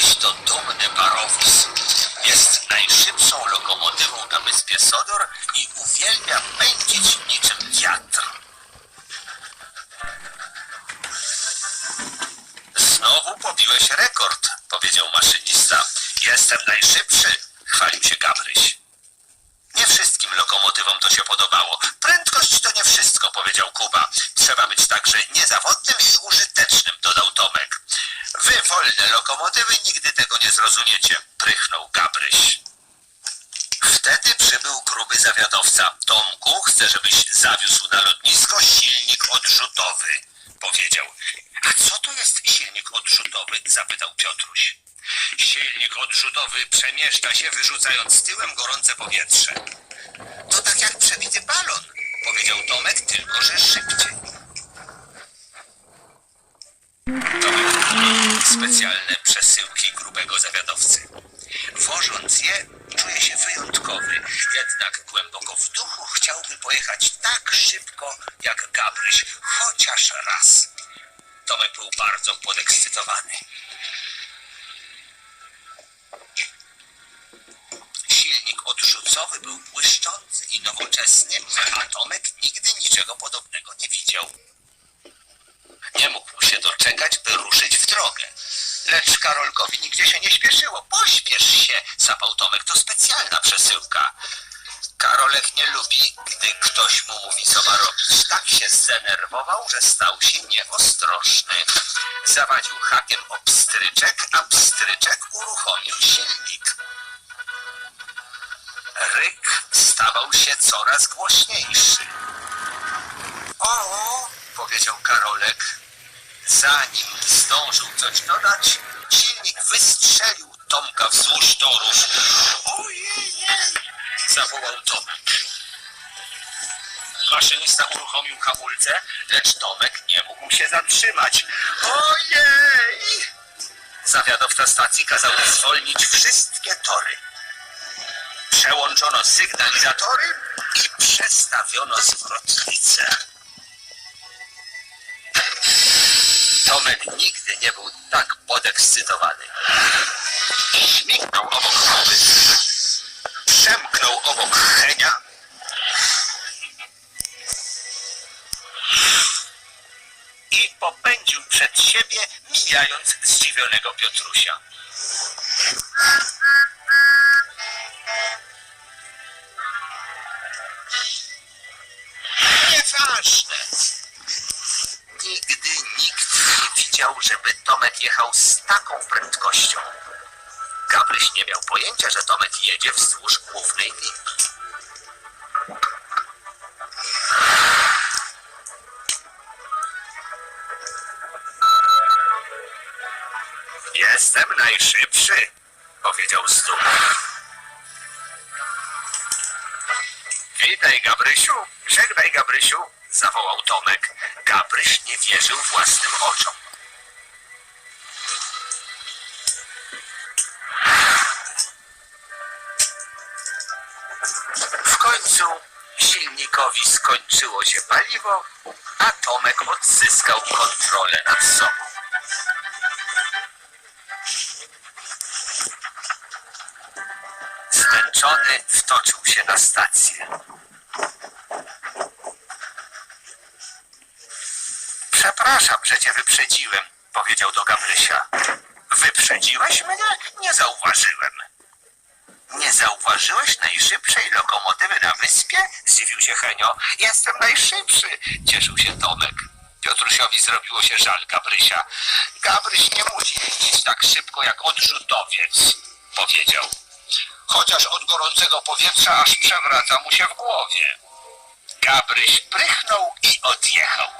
Gabryś to dumny parowóz. Jest najszybszą lokomotywą na wyspie Sodor i uwielbia pędzić niczym wiatr. Znowu pobiłeś rekord, powiedział maszynista. Jestem najszybszy, chwalił się Gabryś. Nie wszystkim lokomotywom to się podobało. Prędkość to nie wszystko, powiedział Kuba. Trzeba być także niezawodnym i użytecznym, lokomotywy, nigdy tego nie zrozumiecie, prychnął Gabryś. Wtedy przybył gruby zawiadowca. Tomku, chcę, żebyś zawiózł na lotnisko silnik odrzutowy, powiedział. A co to jest silnik odrzutowy? zapytał Piotruś. Silnik odrzutowy przemieszcza się, wyrzucając tyłem gorące powietrze. To tak jak przebity balon, powiedział Tomek, tylko że szybciej. Lubi specjalne przesyłki grubego zawiadowcy. Wożąc je, czuje się wyjątkowy, jednak głęboko w duchu chciałby pojechać tak szybko jak Gabryś, chociaż raz. Tomek był bardzo podekscytowany. Silnik odrzucowy był błyszczący i nowoczesny, a Tomek nigdy niczego podobnego nie widział. Się doczekać, by ruszyć w drogę. Lecz Karolkowi nigdzie się nie śpieszyło. Pośpiesz się, zapał Tomek, to specjalna przesyłka. Karolek nie lubi, gdy ktoś mu mówi, co ma robić. Tak się zdenerwował, że stał się nieostrożny. Zawadził hakiem o pstryczek, a pstryczek uruchomił silnik. Ryk stawał się coraz głośniejszy. O, powiedział Karolek. Zanim zdążył coś dodać, silnik wystrzelił Tomka wzdłuż torów. Ojej! zawołał Tomek. Maszynista uruchomił hamulce, lecz Tomek nie mógł się zatrzymać. Ojej! Zawiadowca stacji kazał zwolnić wszystkie tory. Przełączono sygnalizatory i przestawiono zwrotnice. Tomek nigdy nie był tak podekscytowany. Śmignął obok chłowy, przemknął obok Henia i popędził przed siebie, mijając zdziwionego Piotrusia. Nieważne. Widział, żeby Tomek jechał z taką prędkością. Gabryś nie miał pojęcia, że Tomek jedzie wzdłuż głównej linii. Jestem najszybszy, powiedział z dumą. Witaj, Gabrysiu. Żegnaj, Gabrysiu, zawołał Tomek. Gabryś nie wierzył własnym oczom. W końcu silnikowi skończyło się paliwo, a Tomek odzyskał kontrolę nad sobą. Zmęczony wtoczył się na stację. Przepraszam, że cię wyprzedziłem, powiedział do Gabrysia. Wyprzedziłeś mnie? Nie zauważyłem. Nie zauważyłeś najszybszej lokomotywy na wyspie? Zdziwił się Henio. Jestem najszybszy, cieszył się Tomek. Piotrusiowi zrobiło się żal Gabrysia. Gabryś nie musi jeździć tak szybko jak odrzutowiec, powiedział. Chociaż od gorącego powietrza aż przewraca mu się w głowie. Gabryś prychnął i odjechał.